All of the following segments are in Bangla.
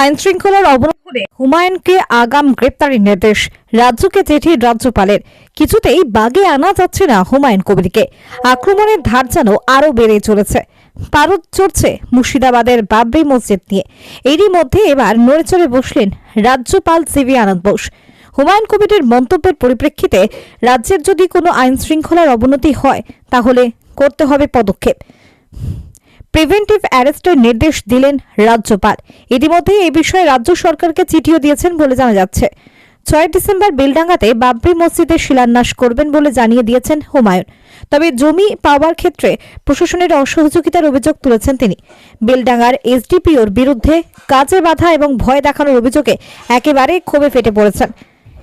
আইন শৃঙ্খলার অবনতি হুমায়ুনকে আগাম গ্রেপ্তারের নির্দেশ। রাজ্যকে চিঠি রাজ্যপালের। কিছুতেই বাগে আনা যাচ্ছে না হুমায়ুন কবিরকে। আক্রমণের ধার যেন আরও বেড়ে চলেছে। পারদ চড়ছে মুর্শিদাবাদের বাবরি মসজিদ নিয়ে। এরই মধ্যে এবার নড়েচড়ে বসলেন রাজ্যপাল সিভি আনন্দ বোস। হুমায়ুন কবিরের মন্তব্যের পরিপ্রেক্ষিতে রাজ্যের যদি কোনো আইন শৃঙ্খলার অবনতি হয়, তাহলে করতে হবে পদক্ষেপ। প্রিভেন্টিভ অ্যারেস্টের নির্দেশ দিলেন রাজ্যপাল। ইতিমধ্যে এই বিষয়ে রাজ্য সরকারকে চিঠিও দিয়েছেন বলে জানা যাচ্ছে। ছয় ডিসেম্বর বেলডাঙ্গাতে বাবরি মসজিদের শিলান্যাস করবেন বলে জানিয়ে দিয়েছেন হুমায়ুন। তবে জমি পাওয়ার ক্ষেত্রে প্রশাসনের অসহযোগিতার অভিযোগ তুলেছেন তিনি। বেলডাঙ্গার এসডিপিওর বিরুদ্ধে কাজে বাধা এবং ভয় দেখানোর অভিযোগে একেবারে ক্ষোভে ফেটে পড়েছেন।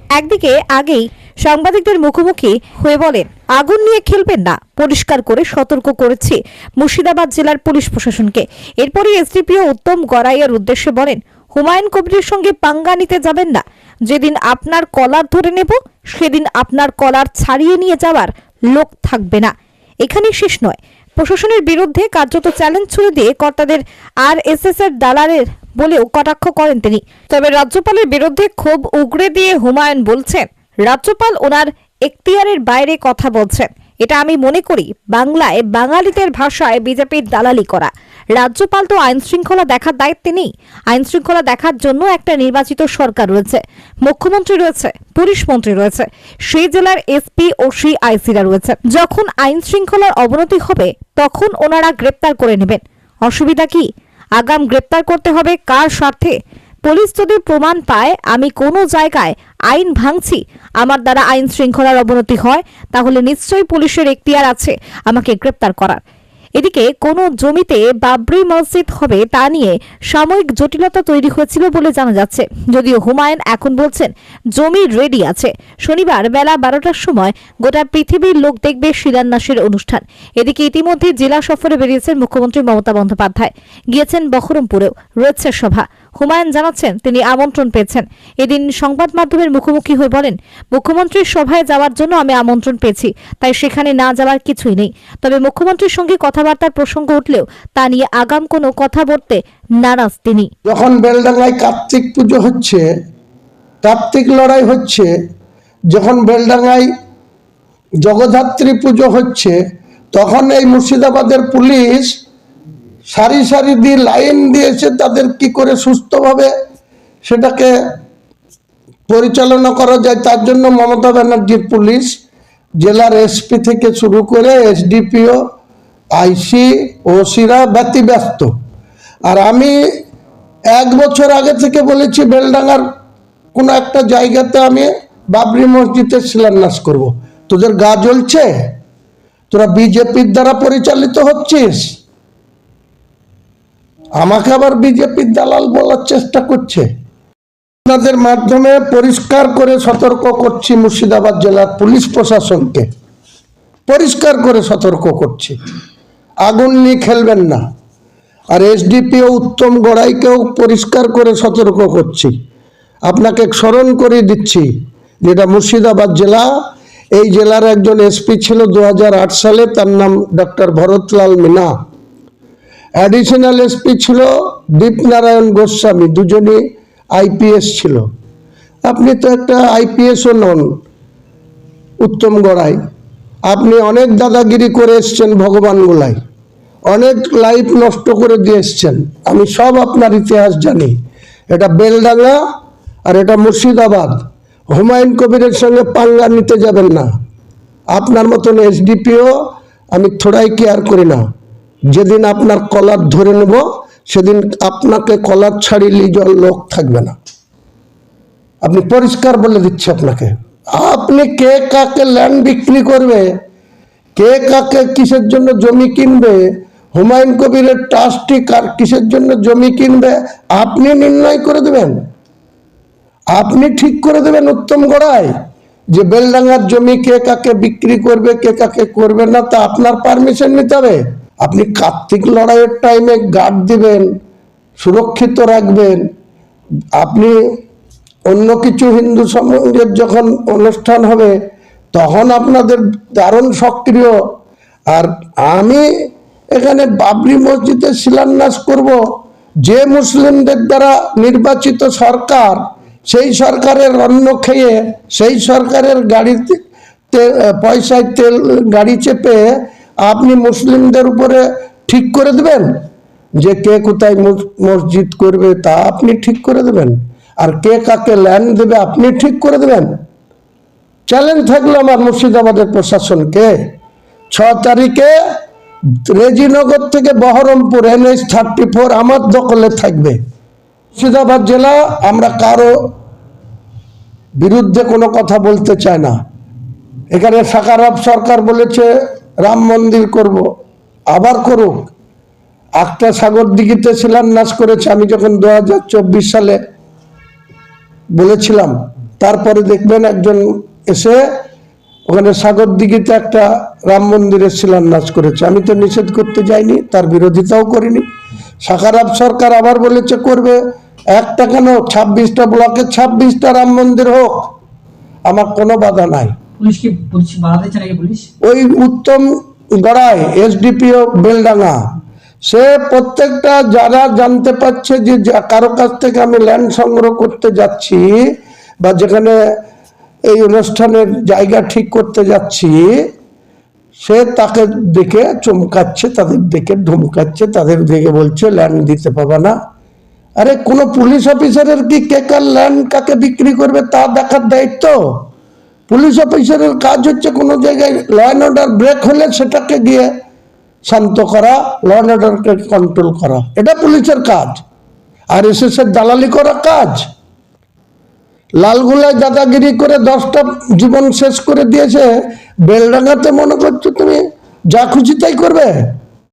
একদিকে আগেই সাংবাদিকদের মুখোমুখি হয়ে বলেন, আগুন নিয়ে খেলবেন না, পরিষ্কার করে সতর্ক করেছে। মুর্শিদাবাদ জেলার পুলিশ প্রশাসনকে। এরপরই এসডিপিও উত্তম গড়াইয়ের উদ্দেশ্যে বলেন, হুমায়ুন কবিরের সঙ্গে পাঙ্গা নিতে যাবেন না। যেদিন আপনার কলার ধরে নেব, সেদিন আপনার কলার ছাড়িয়ে নিয়ে যাওয়ার লোক থাকবে না। এখানেই শেষ নয়। প্রশাসনের বিরুদ্ধে কার্যত চ্যালেঞ্জ ছুড়ে দিয়ে কর্তাদের আর এস এস এর দালালের বলেও কটাক্ষ করেন তিনি। তবে রাজ্যপালের বিরুদ্ধে ক্ষোভ উগড়ে দিয়ে হুমায়ুন বলছেন, রাজ্যপাল ওনার এখতিয়ারের বাইরে কথা বলছেন। এটা আমি মনে করি, বাংলায় বাঙালিদের ভাষায় বিজেপির দালালি করা। রাজ্যপাল তো আইন শৃঙ্খলা দেখার দায়িত্বে নেই। আইন শৃঙ্খলা দেখার জন্য একটা নির্বাচিত সরকার রয়েছে। মুখ্যমন্ত্রী রয়েছে, পুলিশ মন্ত্রী রয়েছে, সেই জেলার এসপি ও সেই আইসিরা রয়েছে। যখন আইন শৃঙ্খলার অবনতি হবে, তখন ওনারা গ্রেপ্তার করে নেবেন। অসুবিধা কি? আগাম গ্রেপ্তার করতে হবে কার স্বার্থে? পুলিশ যদি প্রমাণ পায়, আমি কোনো জায়গায় আইন ভাঙছি, আমার দ্বারা আইন শৃঙ্খলার অবনতি হয়, তাহলে নিশ্চয়ই পুলিশের এখতিয়ার আছে আমাকে গ্রেপ্তার করার। এদিকে কোন জমিতে বাবরি মসজিদ হবে তা নিয়ে সাময়িক জটিলতা তৈরি হয়েছিল বলে জানা যাচ্ছে। যদিও হুমায়ুন এখন বলছেন, জমি রেডি আছে। শনিবার বেলা বারোটার সময় গোটা পৃথিবীর লোক দেখবে শিলান্যাসের অনুষ্ঠান। এদিকে ইতিমধ্যে জেলা সফরে বেরিয়েছেন মুখ্যমন্ত্রী মমতা বন্দ্যোপাধ্যায়। গিয়েছেন বহরমপুরেও, রয়েছে সভা। হুমায়ুন জানাচ্ছেন, তিনি আমন্ত্রণ পেয়েছেন। এদিন সংবাদ মাধ্যমের মুখোমুখি হয়ে বলেন, মুখ্যমন্ত্রীর সভায় যাওয়ার জন্য আমি আমন্ত্রণ পেয়েছি, তাই সেখানে না যাওয়ার কিছুই নেই। তবে মুখ্যমন্ত্রীর সঙ্গে কথাবার্তার প্রসঙ্গ উঠলেও তা নিয়ে আগাম কোনো কথা বলতে নারাজ তিনি। যখন বেলডাঙ্গায় কার্তিক পুজো হচ্ছে, কার্তিক লড়াই হচ্ছে, যখন বেলডাঙ্গায় জগদ্ধাত্রী পুজো হচ্ছে, তখন এই মুর্শিদাবাদের পুলিশ সারি সারি দিয়ে লাইন দিয়েছে তাদের কি করে সুস্থভাবে সেটাকে পরিচালনা করা যায়, তার জন্য মমতা ব্যানার্জির পুলিশ, জেলার এসপি থেকে শুরু করে এসডিপিও, আইসি, ওসিরা ব্যতিব্যস্ত। আর আমি এক বছর আগে থেকে বলেছি, বেলডাঙ্গার কোনো একটা জায়গাতে আমি বাবরি মসজিদের শিলান্যাস করব। তোদের গা জ্বলছে? তোরা বিজেপির দ্বারা পরিচালিত হচ্ছিস? আমাকে আবার বিজেপির দালাল বলার চেষ্টা করছে। আপনাদের মাধ্যমে পরিষ্কার করে সতর্ক করছি মুর্শিদাবাদ জেলার পুলিশ প্রশাসনকে। পরিষ্কার করে সতর্ক করছি। আগুন নিয়ে খেলবেন না। আর এসডিপিও উত্তম গড়াইকেও পরিষ্কার করে সতর্ক করছি। আপনাকে স্মরণ করে দিচ্ছি যেটা মুর্শিদাবাদ জেলা। এই জেলার একজন এসপি ছিল দু হাজার আট সালে, তার নাম doctor Bharatlal Meena. Additional SP ছিল দীপনারায়ণ গোস্বামী, দুজনই আইপিএস ছিল। আপনি তো একটা আইপিএসও নন, উত্তম গড়াই। আপনি অনেক দাদাগিরি করে এসছেন ভগবান গোলাই অনেক লাইফ নষ্ট করে দিয়ে এসছেন। আমি সব আপনার ইতিহাস জানি। এটা বেলডাঙ্গা আর এটা মুর্শিদাবাদ। হুমায়ুন কবিরের সঙ্গে পাঙ্গা নিতে যাবেন না। আপনার মতন এসডিপিও আমি থোড়াই কেয়ার করি না। যেদিন আপনার কলার ধরে নেব, সেদিন আপনাকে কলার ছাড়িয়ে জল লোক থাকবে না। আপনি পরিষ্কার বলে দিচ্ছি আপনাকে। আপনি কে কাকে ল্যান্ড বিক্রি করবে, কে কাকে কিসের জন্য জমি কিনবে, হুমায়ুন কবিরের ট্রাস্টি কার, কিসের জন্য জমি কিনবে, আপনি নির্ণয় করে দেবেন। আপনি ঠিক করে দেবেন উত্তম গড়ায় যে বেলডাঙ্গার জমি কে কাকে বিক্রি করবে, কে কাকে করবে না, তা আপনার পারমিশন নিতে হবে। আপনি কার্তিক লড়াইয়ের টাইমে গার্ড দিবেন, সুরক্ষিত রাখবেন। আপনি অন্য কিছু হিন্দু সমাজের যখন অনুষ্ঠান হবে, তখন আপনাদের দারুণ সক্রিয়। আর আমি এখানে বাবরি মসজিদে শিলান্যাস করব। যে মুসলিমদের দ্বারা নির্বাচিত সরকার, সেই সরকারের অন্ন খেয়ে, সেই সরকারের গাড়িতে পয়সায় তেল, গাড়ি চেপে আপনি মুসলিমদের উপরে ঠিক করে দেবেন? যে কে কোথায় মসজিদ করবে তা আপনি ঠিক করে দেবেন। আর কে কাকে ল্যান্ড দেবে আপনি ঠিক করে দেবেন। চ্যালেঞ্জ থাকল আমার মুর্শিদাবাদের প্রশাসনকে ছ তারিখে রেজিনগর থেকে বহরমপুর এনএস থার্টি ফোর আমার দখলে থাকবে। মুর্শিদাবাদ জেলা, আমরা কারও বিরুদ্ধে কোনো কথা বলতে চাই না। এখানে সাকারাব সরকার বলেছে রাম মন্দির করব, আবার করুক। একটা সাগর দিঘিতে শিলান্যাস করেছে, আমি যখন দু হাজার চব্বিশ সালে বলেছিলাম, তারপরে দেখবেন একজন এসে ওখানে সাগর দিঘিতে একটা রাম মন্দিরের শিলান্যাস করেছে। আমি তো নিষেধ করতে যাইনি, তার বিরোধিতাও করিনি। সাকারাব সরকার আবার বলেছে, করবে একটা কেন? ছাব্বিশটা ব্লকে ছাব্বিশটা রাম মন্দির হোক। আমার কোনো বাধা নাই। পুলিশ কি বাধা দিচ্ছে নাকি পুলিশ? ওই উত্তম গড়াই, এসডিপিও বেলডাঙ্গা। সে প্রত্যেকটা যারা জানতে পারছে যে যা- কারও কাছ থেকে আমি ল্যান্ড সংগ্রহ করতে যাচ্ছি বা যেখানে এই অনুষ্ঠানের জায়গা ঠিক করতে যাচ্ছি, সে তাকে দেখে চমকাচ্ছে, তাদের দেখে ধমকাচ্ছে, তাদের দেখে বলছে, ল্যান্ড দিতে পাবে না। আরে কোনো পুলিশ অফিসারের কি কে কার ল্যান্ড কাকে বিক্রি করবে তা দেখার দায়িত্ব? পুলিশ অফিসারের কাজ হচ্ছে কোনো জায়গায় ল অ্যান্ড অর্ডার ব্রেক হলে সেটাকে গিয়ে শান্ত করা ল অ্যান্ড অর্ডারকে কন্ট্রোল করা। এটা পুলিশের কাজ। আর এস এর দালালি করা কাজ। লালগুলায় দাদাগিরি করে দশটা জীবন শেষ করে দিয়েছে, বেলডাঙ্গাতে মনে করছ তুমি? যা খুশি তাই করবে?